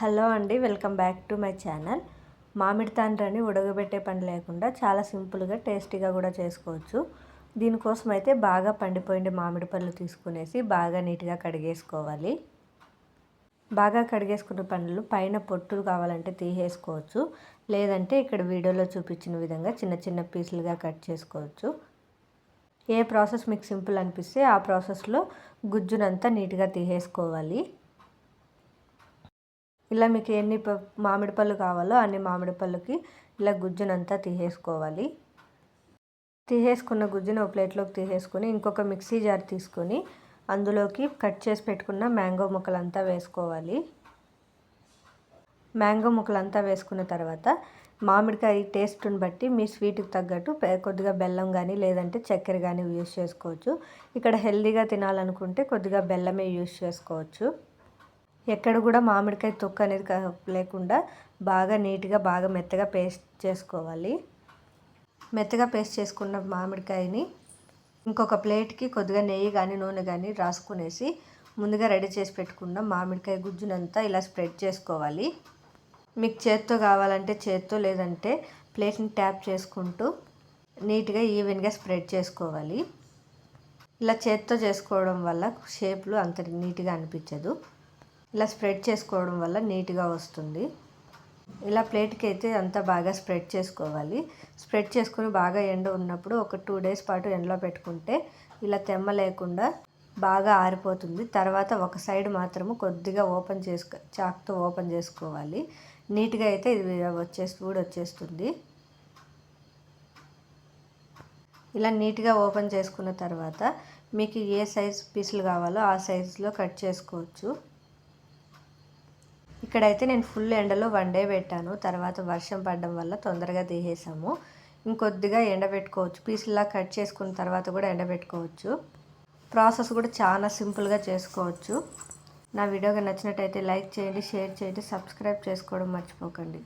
Hello అండి welcome back to my channel. మామిడి తాండ్రని ఉడకబెట్టే పని లేకుండా చాలా సింపుల్గా టేస్టీగా కూడా చేసుకోవచ్చు. దీనికోసం అయితే బాగా పండిపోయిన మామిడి పళ్ళు తీసుకునేసి బాగా నీట్గా కడిగేసుకోవాలి. బాగా కడిగేసుకున్న పండ్లు పైన పొట్టులు కావాలంటే తీసేసుకోవచ్చు. లేదంటే ఇక్కడ వీడియోలో చూపించిన విధంగా చిన్న చిన్న పీసులుగా కట్ చేసుకోవచ్చు. ఏ ప్రాసెస్ మీకు సింపుల్ అనిపిస్తే ఆ ప్రాసెస్లో గుజ్జునంతా నీట్గా తీసేసుకోవాలి. ఇలా మీకు ఎన్ని మామిడి పళ్ళు కావాలో అన్ని మామిడి పళ్ళుకి ఇలా గుజ్జునంతా తీసేసుకోవాలి. తీసేసుకున్న గుజ్జును ఒక ప్లేట్లోకి తీసేసుకొని ఇంకొక మిక్సీ జార్ తీసుకొని అందులోకి కట్ చేసి పెట్టుకున్న మ్యాంగో ముక్కలంతా వేసుకోవాలి. మ్యాంగో ముక్కలంతా వేసుకున్న తర్వాత మామిడికాయ టేస్ట్ని బట్టి మీ స్వీట్కి తగ్గట్టు కొద్దిగా బెల్లం కానీ లేదంటే చక్కెర కానీ యూస్ చేసుకోవచ్చు. ఇక్కడ హెల్దీగా తినాలనుకుంటే కొద్దిగా బెల్లమే యూస్ చేసుకోవచ్చు. ఎక్కడ కూడా మామిడికాయ తొక్క అనేది లేకుండా బాగా నీట్గా బాగా మెత్తగా పేస్ట్ చేసుకోవాలి. మెత్తగా పేస్ట్ చేసుకున్న మామిడికాయని ఇంకొక ప్లేట్కి కొద్దిగా నెయ్యి కానీ నూనె కానీ రాసుకునేసి ముందుగా రెడీ చేసి పెట్టుకున్న మామిడికాయ గుజ్జునంతా ఇలా స్ప్రెడ్ చేసుకోవాలి. మీకు చేత్తో కావాలంటే చేత్తో లేదంటే ప్లేట్ని ట్యాప్ చేసుకుంటూ నీట్గా ఈవెన్గా స్ప్రెడ్ చేసుకోవాలి. ఇలా చేత్తో చేసుకోవడం వల్ల షేప్లు అంత నీట్గా అనిపించదు. ఇలా స్ప్రెడ్ చేసుకోవడం వల్ల నీట్గా వస్తుంది. ఇలా ప్లేట్కి అయితే అంతా బాగా స్ప్రెడ్ చేసుకోవాలి. స్ప్రెడ్ చేసుకుని బాగా ఎండ ఉన్నప్పుడు ఒక టూ డేస్ పాటు ఎండలో పెట్టుకుంటే ఇలా తెమ్మ లేకుండా బాగా ఆరిపోతుంది. తర్వాత ఒక సైడ్ మాత్రము కొద్దిగా ఓపెన్ చేసుకో చాక్తో ఓపెన్ చేసుకోవాలి. నీట్గా అయితే ఇది వచ్చేసి కూడా వచ్చేస్తుంది. ఇలా నీట్గా ఓపెన్ చేసుకున్న తర్వాత మీకు ఏ సైజ్ పీసులు కావాలో ఆ సైజులో కట్ చేసుకోవచ్చు. ఇక్కడైతే నేను ఫుల్ ఎండలో వన్ డే పెట్టాను. తర్వాత వర్షం పడడం వల్ల తొందరగా తీసేసాము ఇంకొద్దిగా ఎండబెట్టుకోవచ్చు పీసులా కట్ చేసుకున్న తర్వాత కూడా ఎండబెట్టుకోవచ్చు ప్రాసెస్ కూడా చాలా సింపుల్గా చేసుకోవచ్చు. నా వీడియోగా నచ్చినట్టయితే లైక్ చేయండి షేర్ చేయండి సబ్స్క్రైబ్ చేసుకోవడం మర్చిపోకండి.